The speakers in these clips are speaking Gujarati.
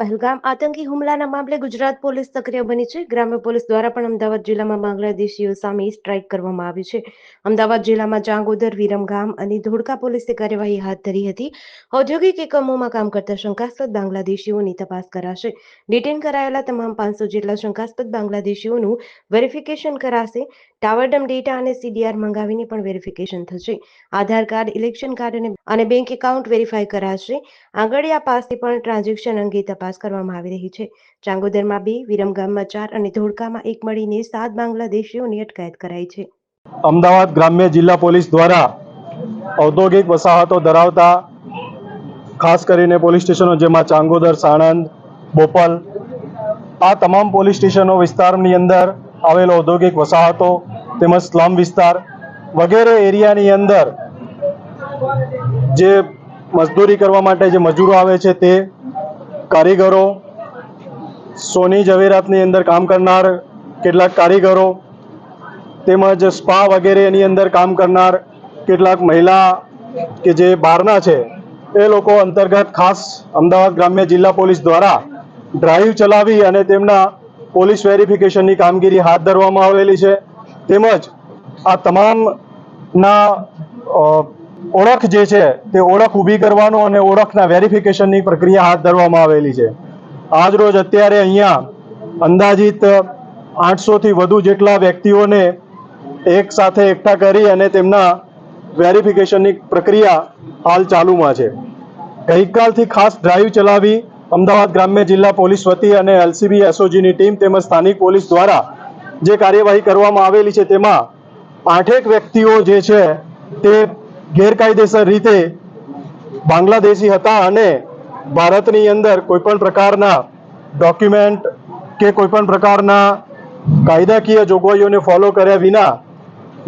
પહેલગામ આતંકી હુમલાના મામલે ગુજરાત પોલીસ સક્રિય બની છે. ગ્રામ્ય પોલીસ દ્વારા પણ અમદાવાદ જિલ્લામાં બાંગ્લાદેશીઓ સામે સ્ટ્રાઇક કરવામાં આવી છે. અમદાવાદ જિલ્લામાં ચાંગોદર, વિરમગામ અને ધોળકા પોલીસે કાર્યવાહી હાથ ધરી હતી. ઔદ્યોગિક એકમોમાં કામ કરતા શંકાસ્પદ બાંગ્લાદેશીઓની તપાસ કરાશે. ડિટેન કરાયેલા તમામ પાંચસો જેટલા શંકાસ્પદ બાંગ્લાદેશીઓનું વેરિફિકેશન કરાશે. ટાવરડમ ડેટા અને સીડીઆર મંગાવીને પણ વેરિફિકેશન થશે. આધાર કાર્ડ, ઇલેક્શન કાર્ડ અને અને બેંક એકાઉન્ટ વેરીફાઈ કરાશે. આંગળીયા પાસે પણ ટ્રાન્ઝેક્શન અંગે તપાસ કરવામાં આવી રહી છે. ચાંગોદરમાં બે, વિરમગામમાં ચાર અને ધોળકામાં એક મળીને સાત બાંગ્લાદેશીઓની અટકાયત કરાઈ છે. અમદાવાદ ગ્રામ્ય જિલ્લા પોલીસ દ્વારા ઔદ્યોગિક વસાહતો ધરાવતા, ખાસ કરીને પોલીસ સ્ટેશનો જેમાં ચાંગોદર, સાણંદ, બોપલ, આ તમામ પોલીસ સ્ટેશનો વિસ્તારની અંદર આવેલ ઔદ્યોગિક વસાહતો તેમજ સ્લમ વિસ્તાર વગેરે એરિયાની અંદર જે મજદૂરી કરવા માટે જે મજૂરો આવે છે તે કારીગરો, સોની ઝવેરાતની અંદર કામ કરનાર કેટલાક કારીગરો, તેમજ સ્પા વગેરે એની અંદર કામ કરનાર કેટલાક મહિલા કે જે બહારના છે, એ લોકો અંતર્ગત ખાસ અમદાવાદ ગ્રામ્ય જિલ્લા પોલીસ દ્વારા ડ્રાઈવ ચલાવી અને તેમના પોલીસ વેરિફિકેશનની કામગીરી હાથ ધરવામાં આવેલી છે. તેમજ આ તમામના ઓળખ જે છે, તે ઓળખ ઊભી કરવાનો અને ઓળખના વેરિફિકેશનની પ્રક્રિયા હાથ ધરવામાં આવેલી છે. આજ રોજ અત્યારે અહીંયા અંદાજિત આઠસોથી વધુ જેટલા વ્યક્તિઓને એક સાથે એકઠા કરી અને તેમના વેરિફિકેશનની પ્રક્રિયા હાલ ચાલુમાં છે. ગઈકાલથી ખાસ ડ્રાઈવ ચલાવી અમદાવાદ ગ્રામ્ય જિલ્લા પોલીસ વતી અને એલસીબી એસઓજીની ટીમ તેમજ સ્થાનિક પોલીસ દ્વારા જે કાર્યવાહી કરવામાં આવેલી છે તેમાં આઠેક વ્યક્તિઓ જે છે તે ગેરકાયદેસર રીતે બાંગ્લાદેશી હતા અને ભારતની અંદર કોઈપણ પ્રકારના ડોક્યુમેન્ટ કે કોઈપણ પ્રકારના કાયદાકીય જોગવાઈઓને ફોલો કર્યા વિના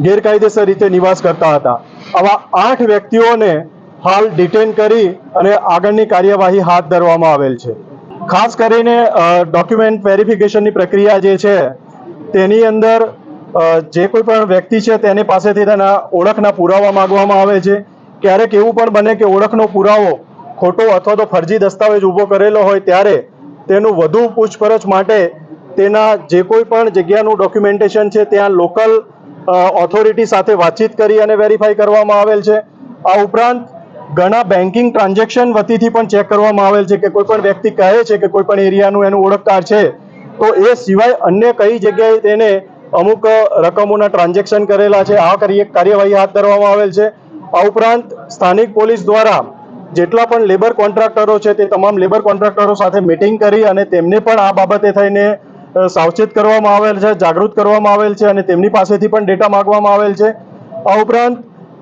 ગેરકાયદેસર રીતે નિવાસ કરતા હતા. આવા આઠ વ્યક્તિઓને હાલ ડિટેન કરી અને આગળની કાર્યવાહી હાથ ધરવામાં આવેલ છે. ખાસ કરીને ડોક્યુમેન્ટ વેરિફિકેશનની પ્રક્રિયા જે છે તેની અંદર જે કોઈ પણ વ્યક્તિ છે તેની પાસેથી તેના ઓળખના પુરાવા માંગવામાં આવે છે. ક્યારેક એવું પણ બને કે ઓળખનો પુરાવો ખોટો અથવા તો ફરજી દસ્તાવેજ ઊભો કરેલો હોય ત્યારે તેનું વધુ પૂછપરછ માટે તેના જે કોઈ પણ જગ્યાનું ડોક્યુમેન્ટેશન છે ત્યાં લોકલ ઓથોરિટી સાથે વાતચીત કરી અને વેરીફાઈ કરવામાં આવેલ છે. આ ઉપરાંત ઘણા બેન્કિંગ ટ્રાન્ઝેક્શન વતીથી પણ ચેક કરવામાં આવેલ છે કે કોઈ પણ વ્યક્તિ કહે છે કે કોઈ પણ એરિયાનું એનું ઓળખ કાર્ડ છે. તો એ સિવાય અન્ય કઈ જગ્યાએ તેને અમુક રકમોના ટ્રાન્ઝેક્શન કરેલા છે? આ કાર્ય કાર્યવાહી હાથ ધરવામાં આવેલ છે. આ ઉપરાંત સ્થાનિક પોલીસ દ્વારા જેટલા પણ લેબર કોન્ટ્રાક્ટરો છે તે તમામ લેબર કોન્ટ્રાક્ટરો સાથે મિટિંગ કરી અને તેમને પણ આ બાબતે થઈને સાવચેત કરવામાં આવેલ છે, જાગૃત કરવામાં આવેલ છે અને તેમની પાસેથી પણ ડેટા માગવામાં આવેલ છે. આ ઉપરાંત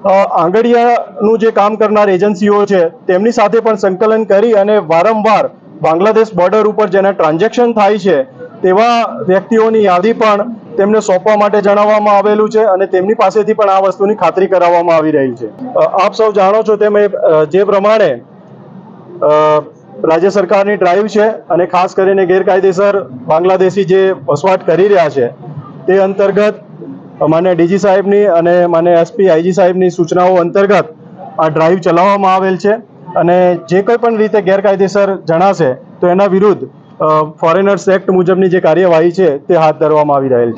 આંગડિયાનું જે કામ કરનાર એજન્સીઓ છે તેમની સાથે પણ સંકલન કરી અને વારંવાર બાંગ્લાદેશ બોર્ડર ઉપર જેના ટ્રાન્ઝેક્શન થાય છે તેવા વ્યક્તિઓની યાદી પણ તેમને સોંપવા માટે જણાવવામાં આવેલું છે અને તેમની પાસેથી પણ આ વસ્તુની ખાતરી કરાવવામાં આવી રહી છે. આપ સૌ જાણો છો તેમ જે પ્રમાણે રાજ્ય સરકારની ડ્રાઈવ છે અને ખાસ કરીને ગેરકાયદેસર બાંગ્લાદેશી જે વસવાટ કરી રહ્યા છે, તે અંતર્ગત માન્ય ડીજી સાહેબની અને માન્ય એસપી આઈજી સાહેબની સૂચનાઓ અંતર્ગત આ ડ્રાઈવ ચલાવવામાં આવેલ છે અને જે કોઈ પણ રીતે ગેરકાયદેસર જણાશે, તો એના વિરુદ્ધ ફોરેનર્સ એક્ટ મુજબની જે કાર્યવાહી છે તે હાથ ધરવામાં આવી રહેલ છે.